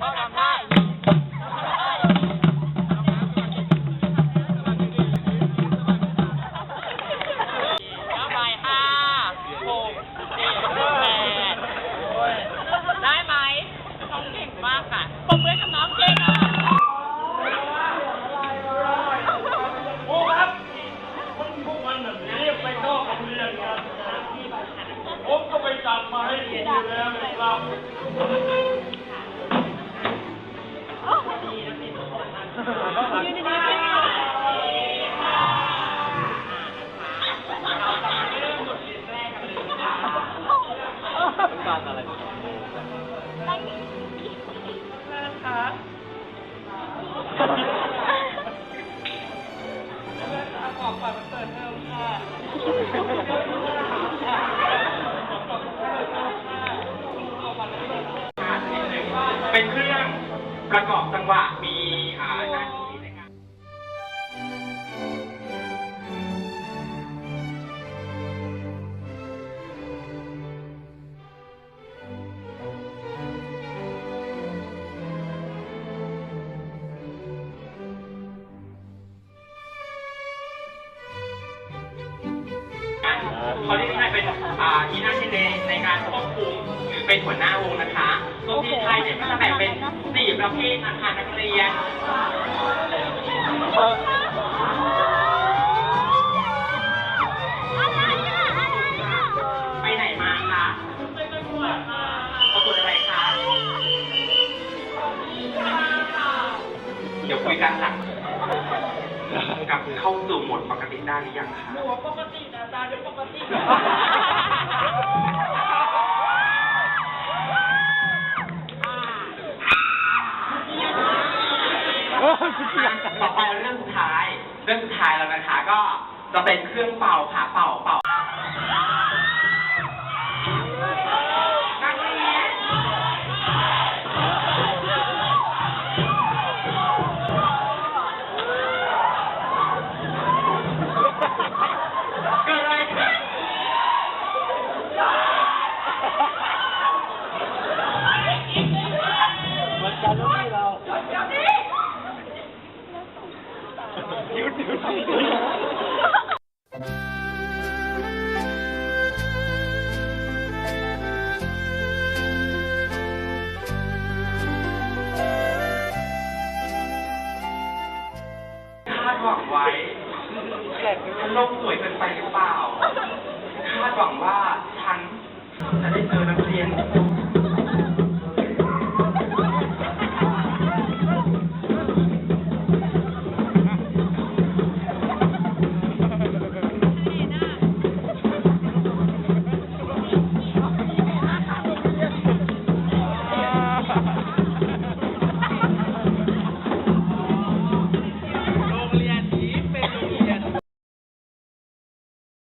พ่อทำได้เอาไปห้าหกเจ็ดแปดได้ไหมน้องเก่งมากค่ะปรบมือกับน้องเก่งอะครูครับมันพวกมันแบบนี้ไปนอกโรงเรียนกันผมก็ไปจับมาให้ดีอยู่แล้วนะครับ การอะไรเป็นเครื่องประกอบจังหวะมี เขาเรียกว่าเป็นอ่าที่นั่งในในการควบคุมหรือเป็นหัวหน้าวงนะคะตัวพี่ชายเนี่ยก็จะแบ่งเป็นสี่ประเภทนะคะนักเรียนไปไหนมาคะไปประกวดมาประกวดอะไรคะเดี๋ยวคุยกันหลัง กลับเข้าสู่โหมดปกติได้หรือยังคะปกตินะอาจารย์เดี๋ยวปกติต่อไปเรื่องสุดท้าย เรื่องสุดท้ายแล้วนะคะก็จะเป็นเครื่องเป่าค่ะเป่าเป่า หยุดหยุดคาดหวังไว้โลกสวยเกินไปหรือเปล่า คาดหวังว่าฉันจะได้เจอนักเรียน